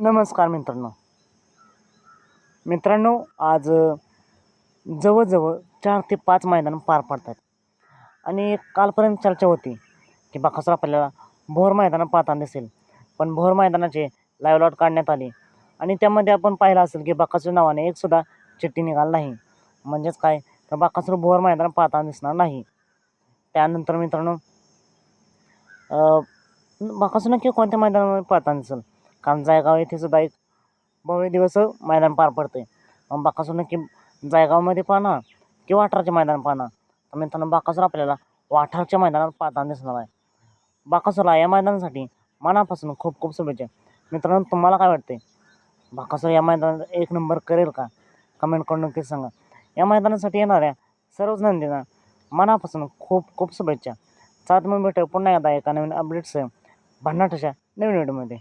नमस्कार मित्रांनो. मित्रांनो आज जवळजवळ चार ते पाच मैदान पार पडतात. आणि कालपर्यंत चर्चा होती की बाकासर आपल्याला भोर मैदान पाहताना दिसेल. पण भोर मैदानाचे लाईव्ह लॉट काढण्यात आले. आणि त्यामध्ये आपण पाहिलं असेल की बाकासूर नावाने एकसुद्धा चिठ्ठी निघाली नाही. म्हणजेच काय? तर बाकासूर भोर मैदान पाहताना दिसणार नाही. त्यानंतर मित्रांनो बाकासूर नक्की कोणत्या मैदानामध्ये पाहताना दिसेल? कारण जायगाव येथे सुद्धा एक भव्य दिवस मैदान पार पडते मग बाकासूर नक्की जायगावमध्ये पाहणार की वाठारचे मैदान पाहणार? तर मित्रांनो बाकासूर आपल्याला वाठारच्या मैदानात पाहताना दिसणार आहे. बाकासूरला या मैदानासाठी मनापासून खूप खूप शुभेच्छा. मित्रांनो तुम्हाला काय वाटते बाकासूर या मैदानात एक नंबर करेल का? कमेंट करून नक्कीच सांगा. या मैदानासाठी येणाऱ्या सर्वच नंदींना मनापासून खूप खूप शुभेच्छा. चालत मग भेटू पुन्हा एकदा एका नवीन अपडेट्स भन्नाटाच्या नवीन व्हिडिओमध्ये